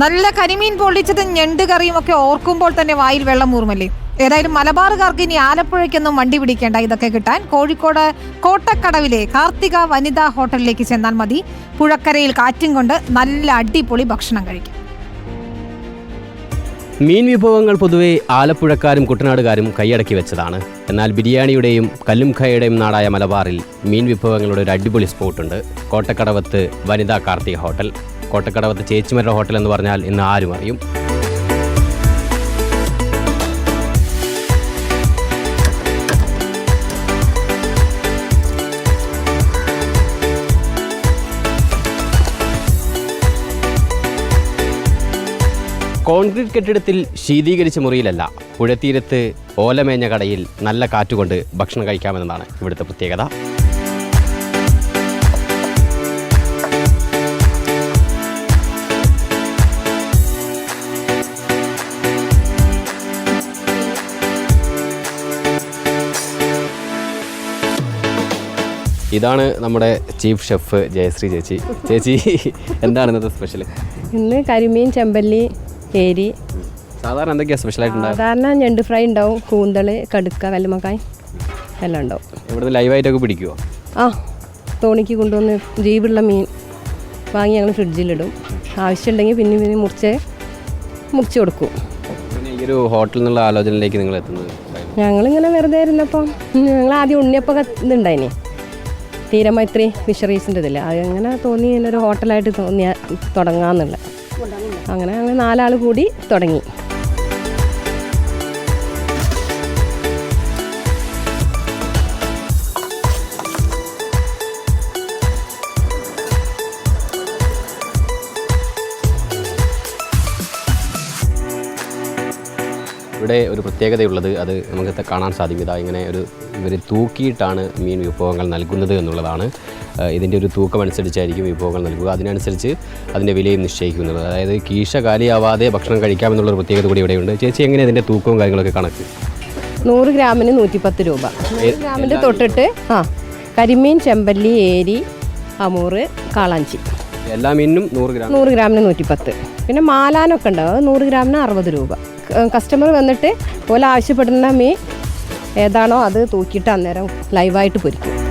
നല്ല കരിമീൻ പൊള്ളിച്ചതും ഞണ്ട് കറിയും ഒക്കെ ഓർക്കുമ്പോൾ തന്നെ വായിൽ വെള്ളം മൂറുമല്ലേ ഏതായാലും മലബാറുകാർക്ക് ഇനി ആലപ്പുഴയ്ക്കൊന്നും വണ്ടി പിടിക്കേണ്ട. ഇതൊക്കെ കിട്ടാൻ കോഴിക്കോട് കോട്ടക്കടവിലെ കാർത്തിക വനിതാ ഹോട്ടലിലേക്ക് ചെന്നാൽ മതി. പുഴക്കരയിൽ കാറ്റും കൊണ്ട് നല്ല അടിപൊളി ഭക്ഷണം കഴിക്കും. മീൻ വിഭവങ്ങൾ പൊതുവെ ആലപ്പുഴക്കാരും കുട്ടനാടുകാരും കൈയടക്കി വെച്ചതാണ്. എന്നാൽ ബിരിയാണിയുടെയും കല്ലുംഖയുടെയും നാടായ മലബാറിൽ മീൻ വിഭവങ്ങളുടെ ഒരു അടിപൊളി സ്പോട്ടുണ്ട്. കോട്ടക്കടവത്ത് വനിതാ കാർത്തിക ഹോട്ടൽ. കോട്ടക്കടവത്ത് ചേച്ചിമരുടെ ഹോട്ടൽ എന്ന് പറഞ്ഞാൽ ഇന്ന് ആരും അറിയും കോൺക്രീറ്റ് കെട്ടിടത്തിൽ ശീതീകരിച്ച മുറിയിലല്ല പുഴത്തീരത്ത് ഓലമേഞ്ഞ കടയിൽ നല്ല കാറ്റുകൊണ്ട് ഭക്ഷണം കഴിക്കാമെന്നതാണ് ഇവിടുത്തെ പ്രത്യേകത. ഇതാണ് നമ്മുടെ ചീഫ് ഷെഫ് ജയശ്രീ ചേച്ചി. ചേച്ചി എന്താണ് ഇന്നത്തെ സ്പെഷ്യൽ ഇന്ന് കരിമീൻ ചെമ്പല്ലി കേരി. സാധാരണ എന്തൊക്കെയാണ് സ്പെഷ്യലായിട്ടുണ്ടാകുക സാധാരണ ഞണ്ട് ഫ്രൈ ഉണ്ടാവും കൂന്തൾ കടുക്ക കല്ലുമക്കായ് എല്ലാം ഉണ്ടാവും. ഇവിടുന്ന് ലൈവായിട്ടൊക്കെ പിടിക്കുമോ ആ തോണിക്ക് കൊണ്ടുവന്ന് ജീവുള്ള മീൻ വാങ്ങി ഞങ്ങൾ ഫ്രിഡ്ജിലിടും. ആവശ്യമുണ്ടെങ്കിൽ പിന്നെ പിന്നെ മുറിച്ച് മുറിച്ച് കൊടുക്കും. ഒരു ഹോട്ടലിൽ നിന്നുള്ള ആലോചനയിലേക്ക് നിങ്ങൾ എത്തുന്നത് ഞങ്ങളിങ്ങനെ വെറുതെ ഇരുന്നപ്പം ഞങ്ങൾ ആദ്യം ഉണ്ണിയപ്പം ഇതുണ്ടായിനി. തീരമൈത്രി ഫിഷറീസിന്റെ ഇതില്ല അങ്ങനെ തോന്നി എന്നൊരു ഹോട്ടലായിട്ട് തോന്നിയ തുടങ്ങാമെന്നുള്ളത് അങ്ങനെ നാലാൾ കൂടി തുടങ്ങി. ഇവിടെ ഒരു പ്രത്യേകതയുള്ളത് അത് നമുക്ക് കാണാൻ സാധിക്കും. ഇതാ ഇങ്ങനെ ഒരു ഇവർ തൂക്കിയിട്ടാണ് മീൻ വിഭവങ്ങൾ നൽകുന്നത് എന്നുള്ളതാണ്. ഇതിന്റെ ഒരു തൂക്കം അനുസരിച്ചായിരിക്കും വിഭവങ്ങൾ നൽകുക. അതിനനുസരിച്ച് അതിന്റെ വിലയും നിശ്ചയിക്കുന്നത്. അതായത് കീശ കാലിയാവാതെ ഭക്ഷണം കഴിക്കാമെന്നുള്ളൊരു പ്രത്യേകത കൂടി ഇവിടെയുണ്ട്. ചേച്ചി എങ്ങനെ ഇതിന്റെ തൂക്കവും കാര്യങ്ങളൊക്കെ കണക്ക്? നൂറ് ഗ്രാമിന് നൂറ്റിപ്പത്ത് രൂപ. ഗ്രാമിന്റെ തൊട്ടിട്ട് ആ കരിമീൻ ചെമ്പല്ലി ഏരി അമൂറ് കാളാഞ്ചി. എല്ലാ മീനിനും നൂറ് ഗ്രാം. നൂറ് ഗ്രാമിന് നൂറ്റിപ്പത്ത്. പിന്നെ മാലാനൊക്കെ ഉണ്ടാവും. അത് നൂറ് ഗ്രാമിന് അറുപത് രൂപ. കസ്റ്റമർ വന്നിട്ട് പോലെ ആവശ്യപ്പെടുന്ന മീൻ ഏതാണോ അത് തൂക്കിയിട്ട് അന്നേരം ലൈവായിട്ട് പൊരിക്കും.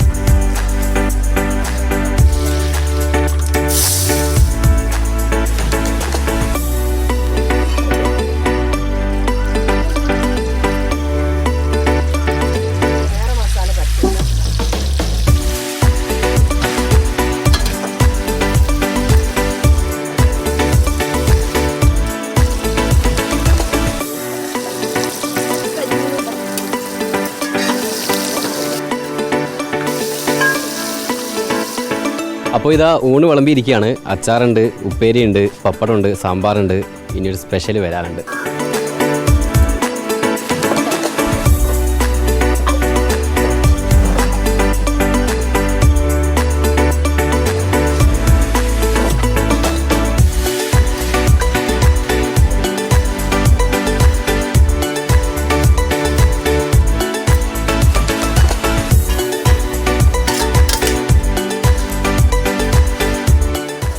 അപ്പോൾ ഇതാ ഊണ് വിളമ്പിയിരിക്കുകയാണ്. അച്ചാറുണ്ട് ഉപ്പേരിയുണ്ട് പപ്പടമുണ്ട് സാമ്പാറുണ്ട്. ഇനി ഒരു സ്പെഷ്യൽ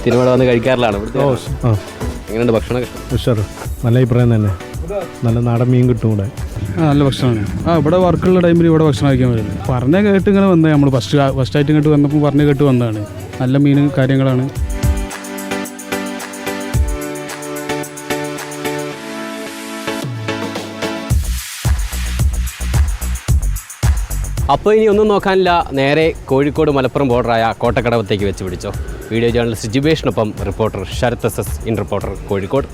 തിരുവട വന്ന് ഇവിടുത്തെ ആ. എങ്ങനെയുണ്ട് ഭക്ഷണം ഉഷാറ് നല്ല അഭിപ്രായം തന്നെ. നല്ല നാടൻ മീൻ കിട്ടും ഇവിടെ. ആ നല്ല ഭക്ഷണമാണ്. ആ ഇവിടെ വർക്കുള്ള ടൈമിൽ ഇവിടെ ഭക്ഷണം കഴിക്കാൻ വരുന്നത് പറഞ്ഞ കേട്ട് ഇങ്ങനെ വന്നത് നമ്മൾ ഫസ്റ്റ് ഫസ്റ്റ് ആയിട്ട് ഇങ്ങോട്ട് വന്നപ്പോൾ പറഞ്ഞ കേട്ട് വന്നതാണ്. നല്ല മീനും കാര്യങ്ങളാണ്. അപ്പോൾ ഇനി ഒന്നും നോക്കാനില്ല. നേരെ കോഴിക്കോട് മലപ്പുറം ബോർഡറായ കോട്ടക്കടവത്തേക്ക് വെച്ച് പിടിച്ചോ. Video journalist ജിബേഷിനൊപ്പം reporter Sarath S S in reporter Kozhikode.